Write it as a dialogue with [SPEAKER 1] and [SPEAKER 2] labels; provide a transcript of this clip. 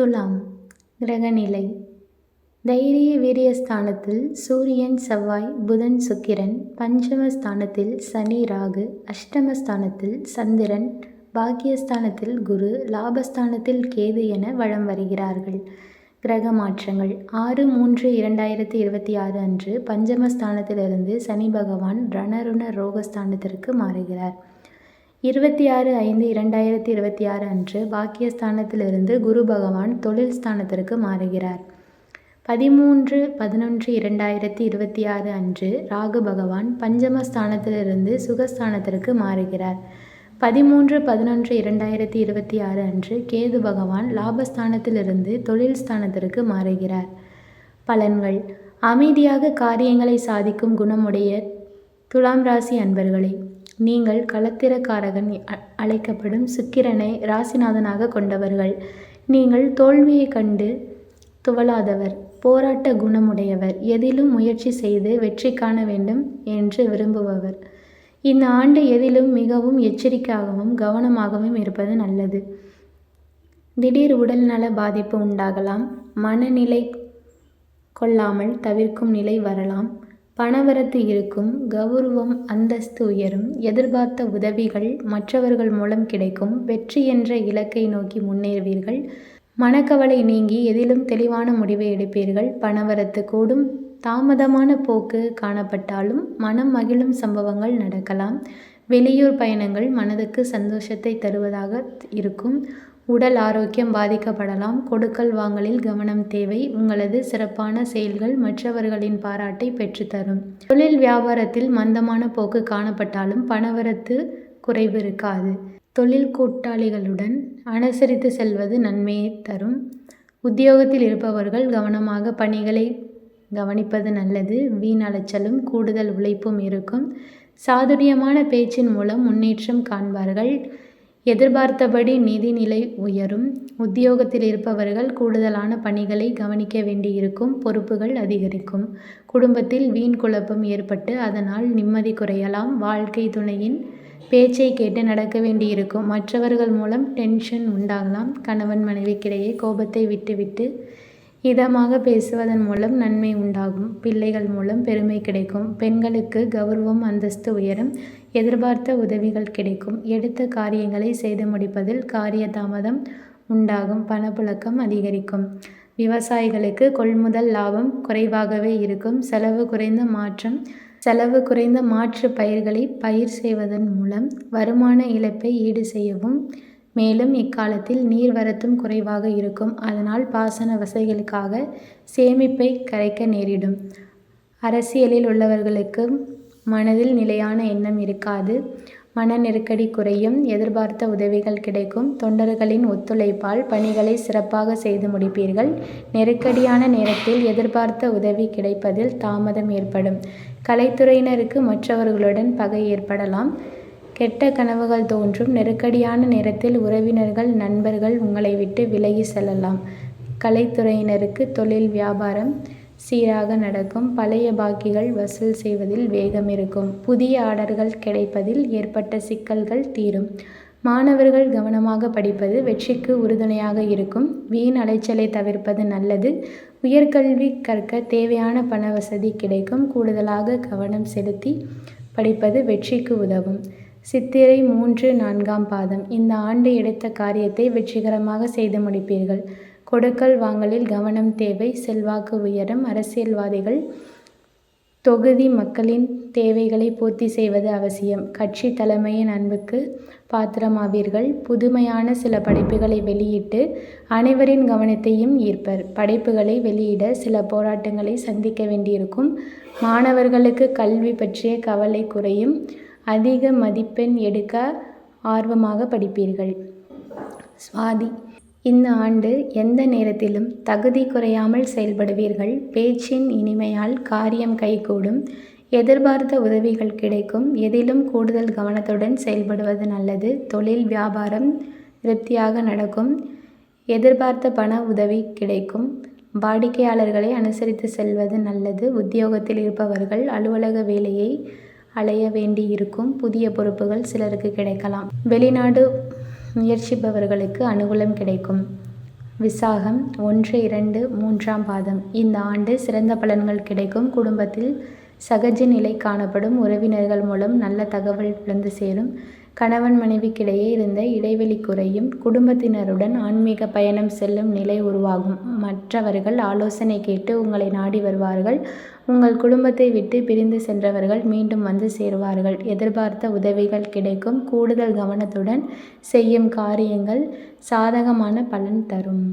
[SPEAKER 1] துலாம் கிரகநிலை. தைரிய வீரியஸ்தானத்தில் சூரியன் செவ்வாய் புதன் சுக்கிரன் பஞ்சமஸ்தானத்தில் சனி ராகு அஷ்டமஸ்தானத்தில் சந்திரன் பாக்கியஸ்தானத்தில் குரு லாபஸ்தானத்தில் கேது என வளம் வருகிறார்கள். கிரக மாற்றங்கள். ஆறு மூன்று இரண்டாயிரத்தி இருபத்தி ஆறு அன்று பஞ்சமஸ்தானத்திலிருந்து சனி பகவான் ரணருண ரோகஸ்தானத்திற்கு மாறுகிறார். இருபத்தி ஆறு ஐந்து இரண்டாயிரத்தி இருபத்தி ஆறு அன்று பாக்கியஸ்தானத்திலிருந்து குரு பகவான் தொழில் ஸ்தானத்திற்கு மாறுகிறார். பதிமூன்று பதினொன்று இரண்டாயிரத்தி இருபத்தி ஆறு அன்று ராகு பகவான் பஞ்சமஸ்தானத்திலிருந்து சுகஸ்தானத்திற்கு மாறுகிறார். பதிமூன்று பதினொன்று இரண்டாயிரத்தி இருபத்தி ஆறு அன்று கேது பகவான் லாபஸ்தானத்திலிருந்து தொழில் ஸ்தானத்திற்கு மாறுகிறார். பலன்கள். அமைதியாக காரியங்களை சாதிக்கும் குணமுடைய துலாம் ராசி அன்பர்களே நீங்கள் களத்திரக்காரகன் அழைக்கப்படும் சுக்கிரனை ராசிநாதனாக கொண்டவர்கள். நீங்கள் தோல்வியை கண்டு துவளாதவர். போராட்ட குணமுடையவர். எதிலும் முயற்சி செய்து வெற்றி காண வேண்டும் என்று விரும்புபவர். இந்த ஆண்டு எதிலும் மிகவும் எச்சரிக்கையாகவும் கவனமாகவும் இருப்பது நல்லது. திடீர் உடல்நல பாதிப்பு உண்டாகலாம். மனநிலை கொள்ளாமல் தவிர்க்கும் நிலை வரலாம். பணவரத்து இருக்கும் கௌரவம் அந்தஸ்து உயரும் எதிர்பார்த்த உதவிகள் மற்றவர்கள் மூலம் கிடைக்கும் வெற்றி என்ற இலக்கை நோக்கி முன்னேறுவீர்கள். மனக்கவலை நீங்கி எதிலும் தெளிவான முடிவை எடுப்பீர்கள். பணவரத்து கூடும். தாமதமான போக்கு காணப்பட்டாலும் மனம் மகிழும் சம்பவங்கள் நடக்கலாம். வெளியூர் பயணங்கள் மனதுக்கு சந்தோஷத்தை தருவதாக இருக்கும். உடல் ஆரோக்கியம் பாதிக்கப்படலாம். கொடுக்கல் வாங்கலில் கவனம் தேவை. உங்களது சிறப்பான செயல்கள் மற்றவர்களின் பாராட்டை பெற்றுத்தரும். தொழில் வியாபாரத்தில் மந்தமான போக்கு காணப்பட்டாலும் பணவரத்து குறைவு இருக்காது. தொழில் கூட்டாளிகளுடன் அனுசரித்து செல்வது நன்மையை தரும். உத்தியோகத்தில் இருப்பவர்கள் கவனமாக பணிகளை கவனிப்பது நல்லது. வீண் அலைச்சலும் கூடுதல் உழைப்பும் இருக்கும். சாதுரியமான பேச்சின் மூலம் முன்னேற்றம் காண்பார்கள். எதிர்பார்த்தபடி நிதிநிலை உயரும். உத்தியோகத்தில் இருப்பவர்கள் கூடுதலான பணிகளை கவனிக்க வேண்டியிருக்கும். பொறுப்புகள் அதிகரிக்கும். குடும்பத்தில் வீண் குழப்பம் ஏற்பட்டு அதனால் நிம்மதி குறையலாம். வாழ்க்கை துணையின் பேச்சை கேட்டு நடக்க வேண்டியிருக்கும். மற்றவர்கள் மூலம் டென்ஷன் உண்டாகலாம். கணவன் மனைவிக்கிடையே கோபத்தை விட்டுவிட்டு இதமாக பேசுவதன் மூலம் நன்மை உண்டாகும். பிள்ளைகள் மூலம் பெருமை கிடைக்கும். பெண்களுக்கு கௌரவம் அந்தஸ்து உயரும். எதிர்பார்த்த உதவிகள் கிடைக்கும். எடுத்த காரியங்களை செய்து முடிப்பதில் காரிய தாமதம் உண்டாகும். பணப்புழக்கம் அதிகரிக்கும். விவசாயிகளுக்கு கொள்முதல் லாபம் குறைவாகவே இருக்கும். செலவு குறைந்த மாற்றம் செலவு குறைந்த மாற்று பயிர்களை பயிர் செய்வதன் மூலம் வருமான இழப்பை ஈடு செய்யவும் மேலும் இக்காலத்தில் நீர்வரத்தும் குறைவாக இருக்கும். அதனால் பாசன வசதிகளுக்காக சேமிப்பை கரைக்க நேரிடும். அரசியலில் உள்ளவர்களுக்கு மனதில் நிலையான எண்ணம் இருக்காது. மன நெருக்கடி குறையும். எதிர்பார்த்த உதவிகள் கிடைக்கும். தொண்டர்களின் ஒத்துழைப்பால் பணிகளை சிறப்பாக செய்து முடிப்பீர்கள். நெருக்கடியான நேரத்தில் எதிர்பார்த்த உதவி கிடைப்பதில் தாமதம் ஏற்படும். கலைத்துறையினருக்கு மற்றவர்களுடன் பகை ஏற்படலாம். கெட்ட கனவுகள் தோன்றும். நெருக்கடியான நேரத்தில் உறவினர்கள் நண்பர்கள் உங்களை விட்டு விலகி செல்லலாம். கலைத்துறையினருக்கு தொழில் வியாபாரம் சீராக நடக்கும். பழைய பாக்கிகள் வசூல் செய்வதில் வேகம் இருக்கும். புதிய ஆர்டர்கள் கிடைப்பதில் ஏற்பட்ட சிக்கல்கள் தீரும். மாணவர்கள் கவனமாக படிப்பது வெற்றிக்கு உறுதுணையாக இருக்கும். வீண் அலைச்சலை தவிர்ப்பது நல்லது. உயர்கல்வி கற்க தேவையான பண வசதி கிடைக்கும். கூடுதலாக கவனம் செலுத்தி படிப்பது வெற்றிக்கு உதவும். சித்திரை மூன்று நான்காம் பாதம். இந்த ஆண்டு எடுத்த காரியத்தை வெற்றிகரமாக செய்து முடிப்பீர்கள். கொடுக்கல் வாங்கலில் கவனம் தேவை. செல்வாக்கு உயரும். அரசியல்வாதிகள் தொகுதி மக்களின் தேவைகளை பூர்த்தி செய்வது அவசியம். கட்சி தலைமையின் அன்புக்கு பாத்திரமாவீர்கள். புதுமையான சில படைப்புகளை வெளியிட்டு அனைவரின் கவனத்தையும் ஈர்ப்பர். படைப்புகளை வெளியிட சில போராட்டங்களை சந்திக்க வேண்டியிருக்கும். மாணவர்களுக்கு கல்வி பற்றிய கவலை குறையும். அதிக மதிப்பெண் எடுக்க ஆர்வமாக படிப்பீர்கள். சுவாதி இந்த ஆண்டு எந்த நேரத்திலும் தகுதி குறையாமல் செயல்படுவீர்கள்? பேச்சின் இனிமையால் காரியம் கைகூடும். எதிர்பார்த்த உதவிகள் கிடைக்கும். எதிலும் கூடுதல் கவனத்துடன் செயல்படுவது நல்லது. தொழில் வியாபாரம் திருப்தியாக நடக்கும். எதிர்பார்த்த பண உதவி கிடைக்கும். வாடிக்கையாளர்களை அனுசரித்து செல்வது நல்லது. உத்தியோகத்தில் இருப்பவர்கள் அலுவலக வேலையை அலைய வேண்டி இருக்கும் புதிய பொறுப்புகள் சிலருக்கு கிடைக்கலாம். வெளிநாடு முயற்சிப்பவர்களுக்கு அனுகூலம் கிடைக்கும். விசாகம் ஒன்று இரண்டு மூன்றாம் பாதம். இந்த ஆண்டு சிறந்த பலன்கள் கிடைக்கும். குடும்பத்தில் சகஜ நிலை காணப்படும். உறவினர்கள் மூலம் நல்ல தகவல் விழுந்து சேரும். கணவன் மனைவிக்கிடையே இருந்த இடைவெளி குறையும். குடும்பத்தினருடன் ஆன்மீக பயணம் செல்லும் நிலை உருவாகும். மற்றவர்கள் ஆலோசனை கேட்டு உங்களை நாடி வருவார்கள். உங்கள் குடும்பத்தை விட்டு பிரிந்து சென்றவர்கள் மீண்டும் வந்து சேருவார்கள். எதிர்பார்த்த உதவிகள் கிடைக்கும். கூடுதல் கவனத்துடன் செய்யும் காரியங்கள் சாதகமான பலன் தரும்.